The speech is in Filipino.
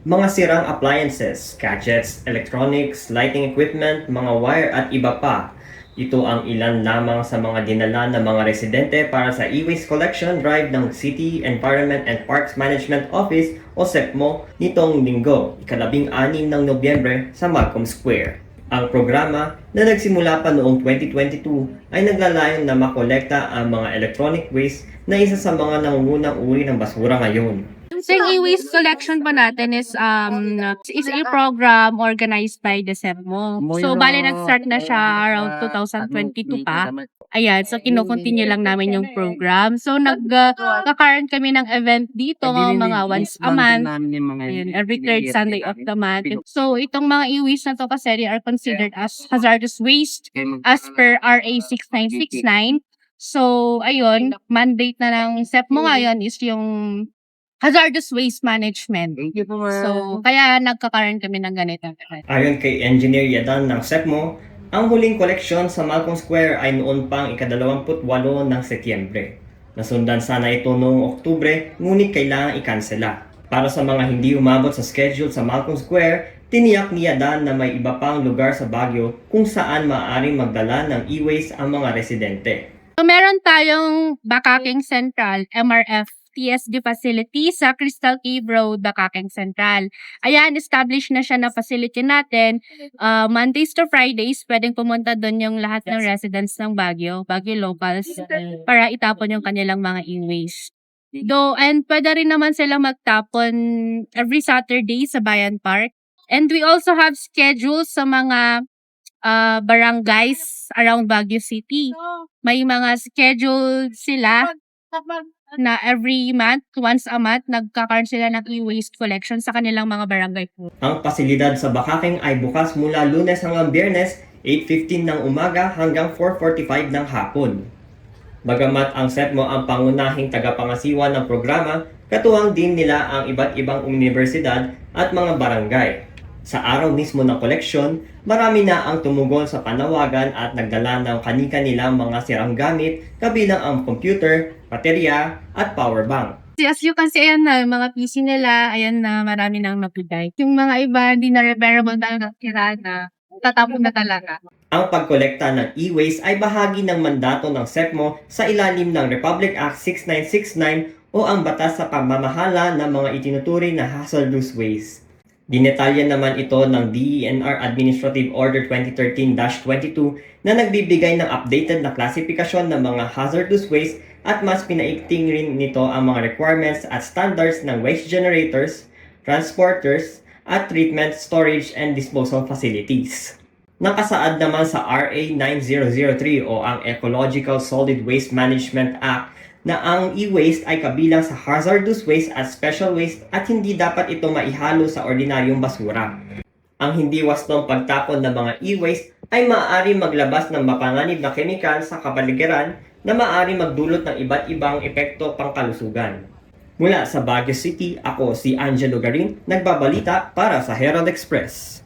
Mga sirang appliances, gadgets, electronics, lighting equipment, mga wire at iba pa. Ito ang ilan lamang sa mga dinala ng mga residente para sa e-waste collection drive ng City Environment and Parks Management Office o SEPMO nitong linggo, ikalabing anim ng Nobyembre sa Malcolm Square. Ang programa na nagsimula pa noong 2022 ay naglalayon na makolekta ang mga electronic waste na isa sa mga nangungunang uri ng basura ngayon. So, yung e-waste collection pa natin is um is a program organized by the SEPMO. So, bale nag-start na siya around 2022 pa. Ayan, so kino-continue lang namin yung program. So, nag-kakaroon kami ng event dito mga once a month. Ayan, every third Sunday of the month. So, itong mga e-waste na to kasi they are considered as hazardous waste as per RA 6969. So, ayun, mandate na ng SEPMO ngayon is yung hazardous waste management. Thank you po, ma'am. So, kaya nagkakaroon kami ng ganito. Ayon kay Engineer Yadan ng SEPMO, ang huling koleksyon sa Malcolm Square ay noon pang ikadalawamput-walo ng Setyembre. Nasundan sana ito noong Oktubre, ngunit kailangan ikansela. Para sa mga hindi umabot sa schedule sa Malcolm Square, tiniyak ni Yadan na may iba pang lugar sa Baguio kung saan maaaring magdala ng e-waste ang mga residente. So, meron tayong Bakaking Central, MRF TSD facility sa Crystal Cave Road, Bakaking Central. Ayan, established na siya na facility natin. Uh, Mondays to Fridays, pwedeng pumunta doon yung lahat ng residents ng Baguio, Baguio locals, para itapon yung kanilang mga e-waste. Do and pwede rin naman sila magtapon every Saturday sa Bayan Park. And we also have schedules sa mga uh, barangays around Baguio City. May mga schedule sila na every month, once a month, nagkakaroon sila ng e-waste collection sa kanilang mga barangay po. Ang pasilidad sa Bakaking ay bukas mula lunes hanggang biyernes, 8.15 ng umaga hanggang 4.45 ng hapon. Bagamat ang SEPMO ang pangunahing tagapangasiwa ng programa, katuwang din nila ang iba't ibang universidad at mga barangay. Sa araw mismo ng koleksyon, marami na ang tumugon sa panawagan at nagdala ng kani-kanilang mga sirang gamit kabilang ang computer, baterya at power bank. As you can see, ayan na, yung mga PC nila, ayan na, marami nang napigay. Yung mga iba, hindi na repairable na natira na, tatapon na talaga. Ang pagkolekta ng e-waste ay bahagi ng mandato ng SEPMO sa ilalim ng Republic Act 6969 o ang batas sa pamamahala ng mga itinuturing na hazardous waste. Dinetalya naman ito ng DENR Administrative Order 2013-22 na nagbibigay ng updated na klasifikasyon ng mga hazardous waste at mas pinaikting rin nito ang mga requirements at standards ng waste generators, transporters, at treatment, storage, and disposal facilities. Nakasaad naman sa RA 9003 o ang Ecological Solid Waste Management Act na ang e-waste ay kabilang sa hazardous waste at special waste at hindi dapat ito maihalo sa ordinaryong basura. Ang hindi wastong pagtapon ng mga e-waste ay maaari maglabas ng mapanganib na kemikal sa kapaligiran na maaari magdulot ng iba't ibang epekto pangkalusugan. Mula sa Baguio City, ako si Angelo Garin, nagbabalita para sa Herald Express.